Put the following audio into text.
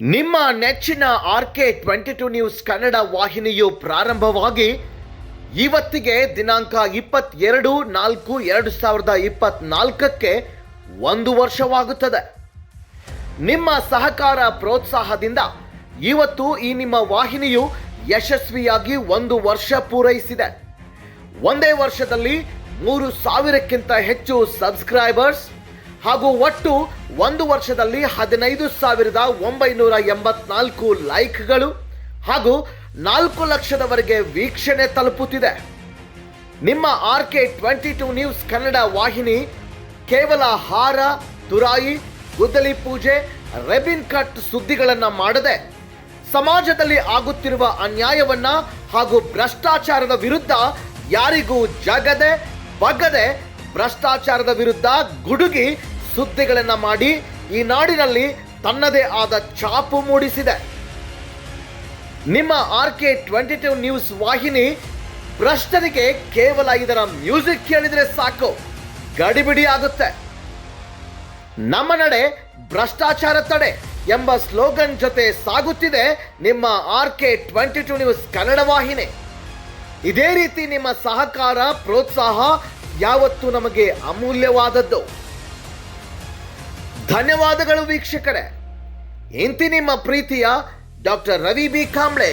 ನಿಮ್ಮ ನೆಚ್ಚಿನ R K twenty two news Kannada ವಾಹಿನಿಯು ಪ್ರಾರಂಭವಾಗಿ ಇವತ್ತಿಗೆ ದಿನಾಂಕ ಇಪ್ಪತ್ತೆರಡು ನಾಲ್ಕು ಎರಡು ಸಾವಿರದ ಇಪ್ಪತ್ನಾಲ್ಕಕ್ಕೆ ಒಂದು ವರ್ಷವಾಗುತ್ತದೆ. ನಿಮ್ಮ ಸಹಕಾರ ಪ್ರೋತ್ಸಾಹದಿಂದ ಇವತ್ತು ಈ ನಿಮ್ಮ ವಾಹಿನಿಯು ಯಶಸ್ವಿಯಾಗಿ ಒಂದು ವರ್ಷ ಪೂರೈಸಿದೆ. ಒಂದೇ ವರ್ಷದಲ್ಲಿ ಮೂರು ಸಾವಿರಕ್ಕಿಂತ ಹೆಚ್ಚು ಸಬ್ಸ್ಕ್ರೈಬರ್ಸ್ ಹಾಗೂ ಒಟ್ಟು ಒಂದು ವರ್ಷದಲ್ಲಿ ಹದಿನೈದು ಸಾವಿರದ ಒಂಬೈನೂರ ಎಂಬತ್ನಾಲ್ಕು ಲೈಕ್ಗಳು ಹಾಗೂ ನಾಲ್ಕು ಲಕ್ಷದವರೆಗೆ ವೀಕ್ಷಣೆ ತಲುಪುತ್ತಿದೆ. ನಿಮ್ಮ R K twenty two news Kannada ವಾಹಿನಿ ಕೇವಲ ಹಾರ, ತುರಾಯಿ, ಗುದ್ದಲಿ ಪೂಜೆ, ರೆಬಿನ್ ಕಟ್ ಸುದ್ದಿಗಳನ್ನು ಮಾಡದೆ ಸಮಾಜದಲ್ಲಿ ಆಗುತ್ತಿರುವ ಅನ್ಯಾಯವನ್ನ ಹಾಗೂ ಭ್ರಷ್ಟಾಚಾರದ ವಿರುದ್ಧ ಯಾರಿಗೂ ಜಗದೆ ಬಗ್ಗದೆ ಭ್ರಷ್ಟಾಚಾರದ ವಿರುದ್ಧ ಗುಡುಗಿ ಸುದ್ದಿಗಳನ್ನ ಮಾಡಿ ಈ ನಾಡಿನಲ್ಲಿ ತನ್ನದೇ ಆದ ಛಾಪು ಮೂಡಿಸಿದೆ. ನಿಮ್ಮ R K twenty two news ವಾಹಿನಿ ಭ್ರಷ್ಟರಿಗೆ ಕೇವಲ ಇದರ ಮ್ಯೂಸಿಕ್ ಕೇಳಿದರೆ ಸಾಕು. ಗಡಿಬಿಡಿ ಆಗುತ್ತೆ. ನಮ್ಮ ನಡೆ ಭ್ರಷ್ಟಾಚಾರ ತಡೆ ಎಂಬ ಸ್ಲೋಗನ್ ಜೊತೆ ಸಾಗುತ್ತಿದೆ ನಿಮ್ಮ R K twenty two news Kannada ವಾಹಿನಿ. ಇದೇ ರೀತಿ ನಿಮ್ಮ ಸಹಕಾರ, ಪ್ರೋತ್ಸಾಹ ಯಾವತ್ತೂ ನಮಗೆ ಅಮೂಲ್ಯವಾದದ್ದು. ಧನ್ಯವಾದಗಳು ವೀಕ್ಷಕರೇ. ಇಂತಿ ನಿಮ್ಮ ಪ್ರೀತಿಯ ಡಾಕ್ಟರ್ ರವಿ ಬಿ ಕಾಂಬ್ಳೆ